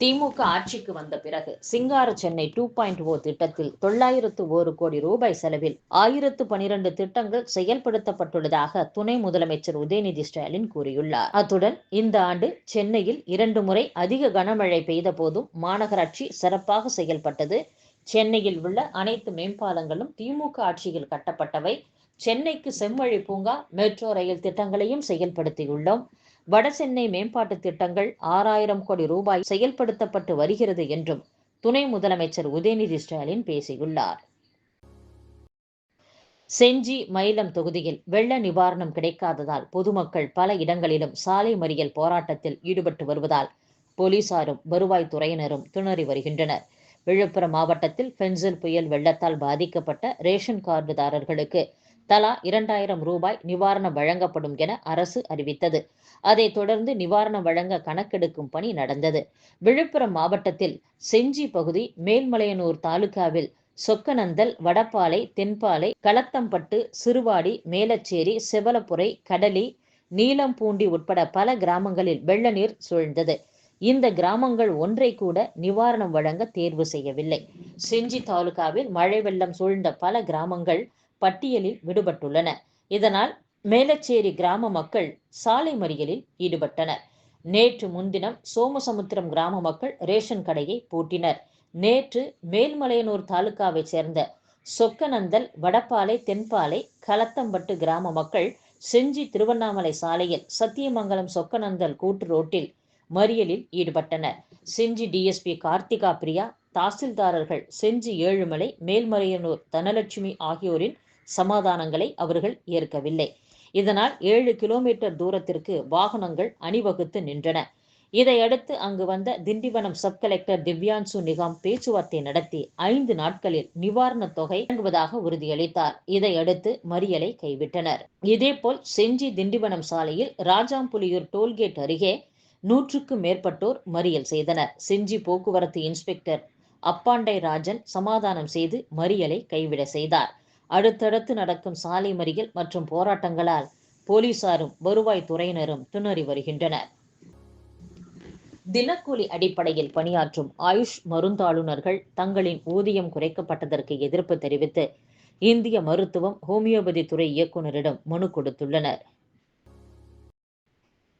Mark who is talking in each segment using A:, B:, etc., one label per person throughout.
A: திமுக ஆட்சிக்கு வந்த பிறகு சிங்கார சென்னை டூ பாயிண்ட் ஓ திட்டத்தில் தொள்ளாயிரத்து ஒரு கோடி ரூபாய் செலவில் ஆயிரத்து பனிரெண்டு திட்டங்கள் செயல்படுத்தப்பட்டுள்ளதாக துணை முதலமைச்சர் உதயநிதி ஸ்டாலின் கூறியுள்ளார். அத்துடன் இந்த ஆண்டு சென்னையில் இரண்டு முறை அதிக கனமழை பெய்த போதும் மாநகராட்சி சிறப்பாக செயல்பட்டது. சென்னையில் உள்ள அனைத்து மேம்பாலங்களும் திமுக ஆட்சியில் கட்டப்பட்டவை. சென்னைக்கு செம்மொழி பூங்கா மெட்ரோ ரயில் திட்டங்களையும் செயல்படுத்தியுள்ளோம். வடசென்னை மேம்பாட்டு திட்டங்கள் ஆறாயிரம் கோடி ரூபாய் செயல்படுத்தப்பட்டு வருகிறது என்றும் துணை முதலமைச்சர் உதயநிதி ஸ்டாலின் பேசியுள்ளார். செஞ்சி மயிலம் தொகுதியில் வெள்ள நிவாரணம் கிடைக்காததால் பொதுமக்கள் பல இடங்களிலும் சாலை மறியல் போராட்டத்தில் ஈடுபட்டு வருவதால் போலீசாரும் வருவாய்த்துறையினரும் திணறி வருகின்றனர். விழுப்புரம் மாவட்டத்தில் பென்சில் புயல் வெள்ளத்தால் பாதிக்கப்பட்ட ரேஷன் கார்டுதாரர்களுக்கு தலா இரண்டாயிரம் ரூபாய் நிவாரணம் வழங்கப்படும் என அரசு அறிவித்தது. அதைத் தொடர்ந்து நிவாரணம் வழங்க கணக்கெடுக்கும் பணி நடந்தது. விழுப்புரம் மாவட்டத்தில் செஞ்சி பகுதி மேல்மலையனூர் தாலுகாவில் சொக்கநந்தல் வடப்பாலை தென்பாலை களத்தம்பட்டு சிறுவாடி மேலச்சேரி செவலப்புரை கடலி நீலம்பூண்டி உட்பட பல கிராமங்களில் வெள்ள நீர் சூழ்ந்தது. இந்த கிராமங்கள் ஒன்றை கூட நிவாரணம் வழங்க தேர்வு செய்யவில்லை. செஞ்சி தாலுகாவில் மழை வெள்ளம் சூழ்ந்த பல கிராமங்கள் பட்டியலில் விடுபட்டுள்ளன. இதனால் மேலச்சேரி கிராம மக்கள் சாலை மறியலில் ஈடுபட்டனர். நேற்று முன்தினம் சோமசமுத்திரம் கிராம மக்கள் ரேஷன் கடையை பூட்டினர். நேற்று மேல்மலையனூர் தாலுகாவைச் சேர்ந்த சொக்கநந்தல் வடப்பாலை தென்பாலை கலத்தம்பட்டு கிராம மக்கள் செஞ்சி திருவண்ணாமலை சாலையில் சத்தியமங்கலம் சொக்கநந்தல் கூட்டு ரோட்டில் மறியலில் ஈடுபட்டனர். செஞ்சி டிஎஸ்பி கார்த்திகா பிரியா தாசில்தாரர்கள் செஞ்சி ஏழுமலை மேல்மலையனூர் தனலட்சுமி ஆகியோரின் சமாதானங்களை அவர்கள் ஏற்கவில்லை. இதனால் ஏழு கிலோமீட்டர் தூரத்திற்கு வாகனங்கள் அணிவகுத்து நின்றன. இதையடுத்து அங்கு வந்த திண்டிவனம் சப் கலெக்டர் திவ்யான்சு நிகாம் பேச்சுவார்த்தை நடத்தி ஐந்து நாட்களில் நிவாரணத் தொகை வழங்குவதாக உறுதியளித்தார். இதையடுத்து மறியலை கைவிட்டனர். இதேபோல் செஞ்சி திண்டிவனம் சாலையில் ராஜாம்புலியூர் டோல்கேட் அருகே நூற்றுக்கும் மேற்பட்டோர் மறியல் செய்தனர். செஞ்சி போக்குவரத்து இன்ஸ்பெக்டர் அப்பாண்டை ராஜன் சமாதானம் செய்து மறியலை கைவிட செய்தார். அடுத்தடுத்து நடக்கும் சாலை மறியல் மற்றும் போராட்டங்களால் போலீசாரும் வருவாய் துறையினரும் திணறி வருகின்றனர். தினக்கூலி அடிப்படையில் பணியாற்றும் ஆயுஷ் மருந்தாளுநர்கள் தங்களின் ஊதியம் குறைக்கப்பட்டதற்கு எதிர்ப்பு தெரிவித்து இந்திய மருத்துவம் ஹோமியோபதி துறை இயக்குநரிடம் மனு கொடுத்துள்ளனர்.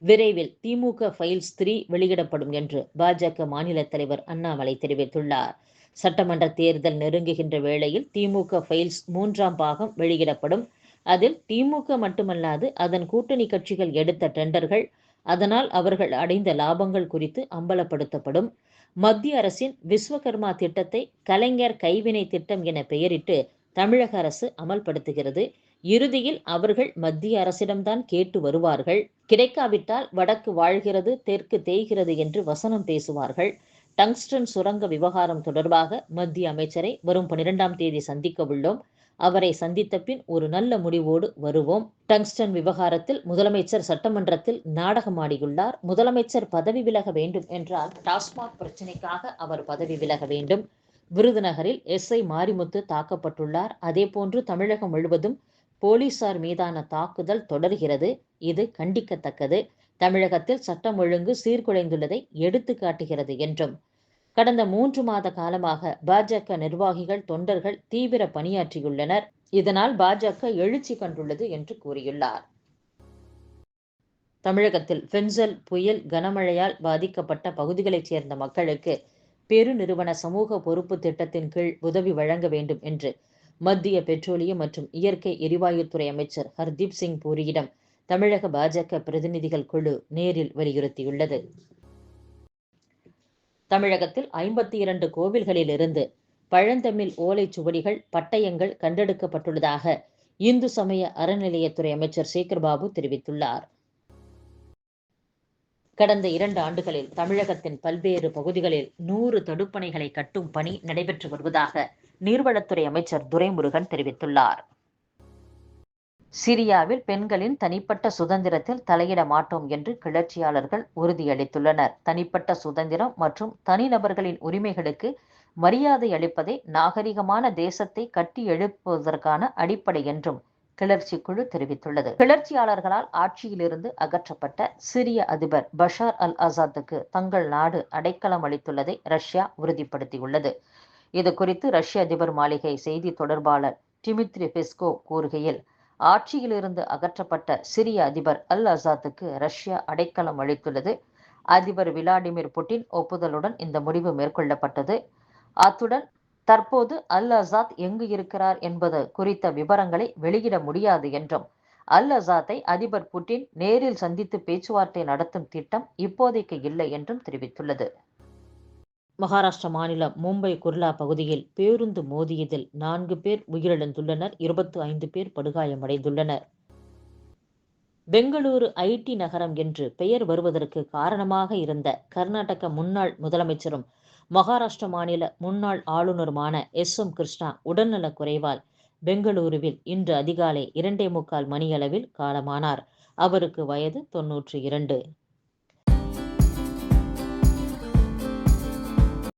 A: விரைவில் திமுக ஃபைல்ஸ் த்ரீ வெளியிடப்படும் என்று பாஜக மாநில தலைவர் அண்ணாமலை தெரிவித்துள்ளார். சட்டமன்ற தேர்தல் நெருங்குகின்ற வேளையில் திமுக ஃபைல்ஸ் மூன்றாம் பாகம் வெளியிடப்படும். அதில் திமுக மட்டுமல்லாது அதன் கூட்டணி கட்சிகள் எடுத்த டெண்டர்கள் அதனால் அவர்கள் அடைந்த லாபங்கள் குறித்து அம்பலப்படுத்தப்படும். மத்திய அரசின் விஸ்வகர்மா திட்டத்தை கலைஞர் கைவினை திட்டம் என பெயரிட்டு தமிழக அரசு அமல்படுத்துகிறது. இறுதியில் அவர்கள் மத்திய அரசிடம்தான் கேட்டு வருவார்கள். கிடைக்காவிட்டால் வடக்கு வாழ்கிறது தெற்கு தேய்கிறது என்று வசனம் பேசுவார்கள். டங்ஸ்டன் சுரங்க விவகாரம் தொடர்பாக மத்திய அமைச்சரை வரும் பனிரெண்டாம் தேதி சந்திக்க உள்ளோம். அவரை சந்தித்த பின் ஒரு நல்ல முடிவோடு வருவோம். டங்ஸ்டன் விவகாரத்தில் முதலமைச்சர் சட்டமன்றத்தில் நாடகமாடியுள்ளார் முதலமைச்சர் பதவி விலக வேண்டும் என்றால் டாஸ்மாக் பிரச்சினைக்காக அவர் பதவி விலக வேண்டும். விருதுநகரில் எஸ்ஐ மாரிமுத்து தாக்கப்பட்டுள்ளார். அதேபோன்று தமிழகம் முழுவதும் போலீசார் மீதான தாக்குதல் தொடர்கிறது. இது கண்டிக்கத்தக்கது. தமிழகத்தில் சட்டம் ஒழுங்கு சீர்குலைந்துள்ளதை எடுத்து காட்டுகிறது என்றும் கடந்த மூன்று மாத காலமாக பாஜக நிர்வாகிகள் தொண்டர்கள் தீவிர பணியாற்றியுள்ளனர். இதனால் பாஜக எழுச்சி கண்டுள்ளது என்று கூறியுள்ளார். தமிழகத்தில் பென்சல் புயல் கனமழையால் பாதிக்கப்பட்ட பகுதிகளைச் சேர்ந்த மக்களுக்கு பெருநிறுவன சமூக பொறுப்பு திட்டத்தின் கீழ் உதவி வழங்க வேண்டும் என்று மத்திய பெட்ரோலியம் மற்றும் இயற்கை எரிவாயுத்துறை அமைச்சர் ஹர்தீப் சிங் பூரியிடம் தமிழக பாஜக பிரதிநிதிகள் குழு நேரில் வலியுறுத்தியுள்ளது. தமிழகத்தில் ஐம்பத்தி இரண்டு கோவில்களிலிருந்து பழந்தமிழ் ஓலைச்சுவடிகள் பட்டயங்கள் கண்டெடுக்கப்பட்டுள்ளதாக இந்து சமய அறநிலையத்துறை அமைச்சர் சேகர்பாபு தெரிவித்துள்ளார். கடந்த இரண்டு ஆண்டுகளில் தமிழகத்தின் பல்வேறு பகுதிகளில் நூறு தடுப்பணைகளை கட்டும் பணி நடைபெற்று வருவதாக நீர்வளத்துறை அமைச்சர் துரைமுருகன் தெரிவித்துள்ளார். சிரியாவில் பெண்களின் தனிப்பட்ட சுதந்திரத்தில் தலையிட மாட்டோம் என்று கிளர்ச்சியாளர்கள் உறுதியளித்துள்ளனர். தனிப்பட்ட சுதந்திரம் மற்றும் தனிநபர்களின் உரிமைகளுக்கு மரியாதை அளிப்பதை நாகரிகமான தேசத்தை கட்டி எழுப்புவதற்கான அடிப்படை என்றும் கிளர்ச்சி குழு தெரிவித்துள்ளது. கிளர்ச்சியாளர்களால் ஆட்சியிலிருந்து அகற்றப்பட்ட சிரிய அதிபர் பஷார் அல் ஆசாத்துக்கு தங்கள் நாடு அடைக்கலம் அளித்துள்ளதை ரஷ்யா உறுதிப்படுத்தியுள்ளது. இது குறித்து ரஷ்ய அதிபர் மாளிகை செய்தி தொடர்பாளர் டிமித்ரி பெஸ்கோ கூறுகையில் ஆட்சியிலிருந்து அகற்றப்பட்ட சிரிய அதிபர் அல் அசாத்துக்கு ரஷ்யா அடைக்கலம் அளித்துள்ளது. அதிபர் விளாடிமிர் புட்டின் ஒப்புதலுடன் இந்த முடிவு மேற்கொள்ளப்பட்டது. அத்துடன் தற்போது அல் அசாத் எங்கு இருக்கிறார் என்பது குறித்த விவரங்களை வெளியிட முடியாது என்றும் அல் அசாத்தை அதிபர் புட்டின் நேரில் சந்தித்து பேச்சுவார்த்தை நடத்தும் திட்டம் இப்போதைக்கு இல்லை என்றும் தெரிவித்துள்ளது. மகாராஷ்டிர மாநிலம் மும்பை குர்லா பகுதியில் பேருந்து மோதியதில் நான்கு பேர் உயிரிழந்துள்ளனர். இருபத்தி ஐந்து பேர் படுகாயமடைந்துள்ளனர். பெங்களூரு ஐடி நகரம் என்று பெயர் வருவதற்கு காரணமாக இருந்த கர்நாடக முன்னாள் முதலமைச்சரும் மகாராஷ்டிர மாநில முன்னாள் ஆளுநருமான எஸ். எம். கிருஷ்ணா உடல்நலக் குறைவால் பெங்களூருவில் இன்று அதிகாலை இரண்டே முக்கால் மணியளவில் காலமானார். அவருக்கு வயது தொன்னூற்றி இரண்டு.